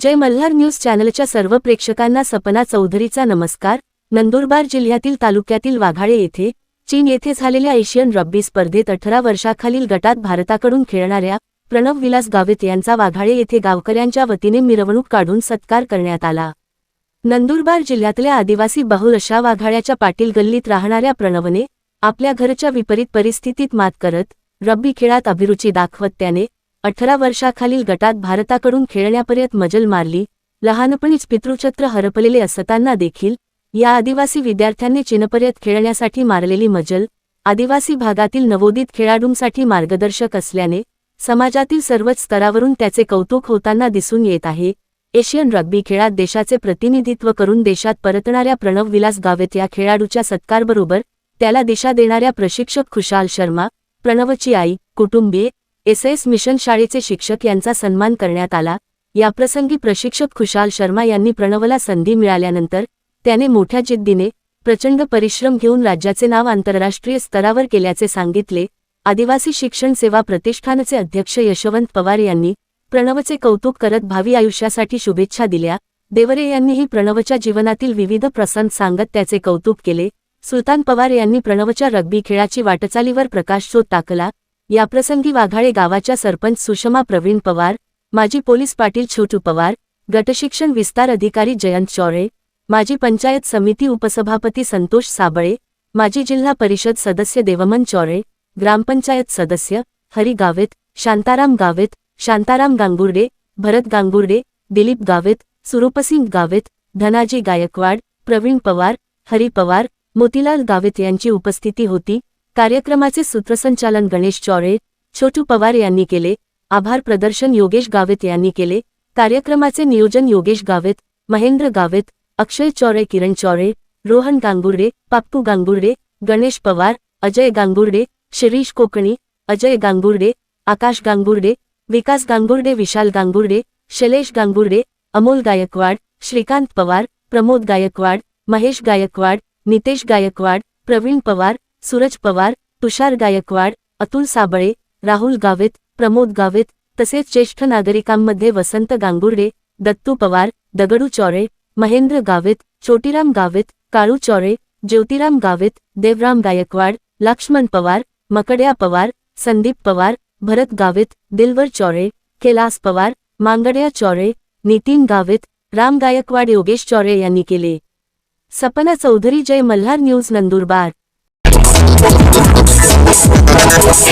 जय Malhar news चॅनलच्या सर्व प्रेक्षकांना सपना चौधरीचा नमस्कार. नंदुरबार जिल्ह्यातील तालुक्यातील वाघाळे येथे चीन येथे झालेल्या एशियन रब्बी स्पर्धेत अठरा वर्षाखालील गटात भारताकडून खेळणाऱ्या प्रणव विलास गावित यांचा वाघाळे येथे गावकऱ्यांच्या वतीने मिरवणूक काढून सत्कार करण्यात आला. नंदुरबार जिल्ह्यातल्या आदिवासी बहुल अशा वाघाळ्याच्या पाटील गल्लीत राहणाऱ्या प्रणवने आपल्या घरच्या विपरीत परिस्थितीत मात करत रब्बी खेळात अभिरुची दाखवत त्याने अठरा वर्षाखालील गटात भारताकडून खेळण्यापर्यंत मजल मारली. लहानपणीच पितृछत्र हरपलेले असताना देखील या आदिवासी विद्यार्थ्यांनी चिनपर्यंत खेळण्यासाठी मारलेली मजल आदिवासी भागातील नवोदित खेळाडूंसाठी मार्गदर्शक असल्याने समाजातील सर्वच स्तरावरून त्याचे कौतुक होताना दिसून येत आहे. एशियन रग्बी खेळात देशाचे प्रतिनिधित्व करून देशात परतणाऱ्या प्रणव विलास गावेत या खेळाडूच्या सत्कारबरोबर त्याला दिशा देणाऱ्या प्रशिक्षक खुशाल शर्मा प्रणवची आई कुटुंबीय एस एस मिशन शाळेचे शिक्षक यांचा सन्मान करण्यात आला. याप्रसंगी प्रशिक्षक खुशाल शर्मा यांनी प्रणवला संधी मिळाल्यानंतर त्याने मोठ्या जिद्दीने प्रचंड परिश्रम घेऊन राज्याचे नाव आंतरराष्ट्रीय स्तरावर केल्याचे सांगितले. आदिवासी शिक्षण सेवा प्रतिष्ठानचे अध्यक्ष यशवंत पवार यांनी प्रणवचे कौतुक करत भावी आयुष्यासाठी शुभेच्छा दिल्या. देवरे यांनीही प्रणवच्या जीवनातील विविध प्रसंग सांगत त्याचे कौतुक केले. सुलतान पवार यांनी प्रणवच्या रग्बी खेळाची वाटचालीवर प्रकाशशोध टाकला. याप्रसंगी वाघाळे गावाच्या सरपंच सुषमा प्रवीण पवार माजी पोलीस पाटील छोटू पवार गटशिक्षण विस्तार अधिकारी जयंत चौरे माजी पंचायत समिती उपसभापती संतोष साबळे माजी जिल्हा परिषद सदस्य देवमन चौरे ग्रामपंचायत सदस्य हरी गावित शांताराम गावित शांताराम गांगुर्डे भरत गांगुर्डे दिलीप गावित सुरूपसिंग गावित धनाजी गायकवाड प्रवीण पवार हरी पवार मोतीलाल गावित यांची उपस्थिती होती. कार्यक्रमाचे सूत्रसंचालन गणेश चौरे छोटू पवार यांनी केले आभार प्रदर्शन योगेश गावित यांनी केले कार्यक्रमाचे नियोजन योगेश गावित महेंद्र गावित अक्षय चौरे किरण चौरे रोहन गांगुर्डे पाप्पू गांगुर्डे गणेश पवार अजय गांगुर्डे शिरीष कोकणी अजय गांगुर्डे आकाश गांगुर्डे विकास गांगुर्डे विशाल गांगुर्डे शैलेश गांगुर्डे अमोल गायकवाड श्रीकांत पवार प्रमोद गायकवाड महेश गायकवाड नितेश गायकवाड प्रवीण पवार सूरज पवार तुषार गायकवाड अतुल साबळे राहुल गावित प्रमोद गावित तसेच ज्येष्ठ नागरिकांमध्ये वसंत गांगुर्डे दत्तू पवार दगडू चौरे महेंद्र गावित छोटीराम गावित काळू चौरे ज्योतिराम गावित देवराम गायकवाड लक्ष्मण पवार मकड्या पवार संदीप पवार भरत गावित दिलवर चौरे कैलास पवार मांगड्या चौरे नितीन गावित राम गायकवाड योगेश चौरे यांनी केले. Sapna Chaudhari Jai Malhar news Nandurbar. Thank you.